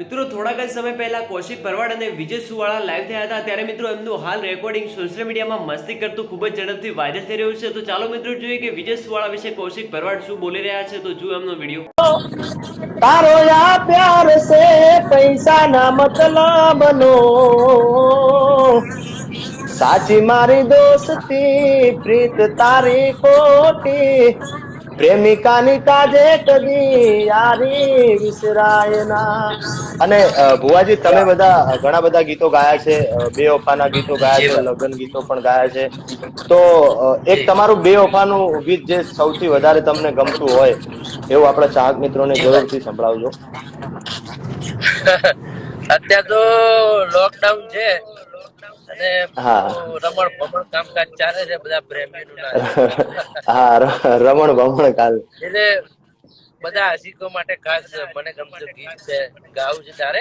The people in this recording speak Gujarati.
મિત્રો, થોડાક જ સમય પહેલા કૌશિક ભરવાડ અને વિજય સુવાળા લાઈવ થયા હતા. ત્યારે મિત્રો, એમનું હાલ રેકોર્ડિંગ સોશિયલ મીડિયામાં મસ્તી કરતું ખૂબ જ ઝડપથી વાયરલ થઈ રહ્યું છે. તો ચાલો મિત્રો, જોઈએ કે વિજય સુવાળા વિશે કૌશિક ભરવાડ શું બોલી રહ્યા છે. તો જુઓ એમનો વીડિયો તારો આ પ્યાર સે પૈસા ના મતલબ નો સાચી મારી દોસ્તી, પ્રીત તારી ખોટી. પ્રેમિકાની તાજે કદી યારી વિસરાય ના અને ભુવાજી તમે બધા ઘણા બધા ગીતો ગાયા છે. બે ઓફાના ગીતો ગાયા છે લગ્ન ગીતો પણ ગાયા છે. તો એક તમારું બે ઓફાનું ગીત જે સૌથી વધારે તમને ગમતું હોય એવું આપણા ચાહક મિત્રોને જરૂરથી સંભળાવજો. અત્યારે તો લોકડાઉન છે. અને રમણ ભમણ કામકાજ ચાલે છે બધા પ્રેમીનું હા રમણ ભમણ કાલ. એટલે બધા આશિકો માટે ખાસ મને ગમતું ગીત છે ગાવું છે તારે?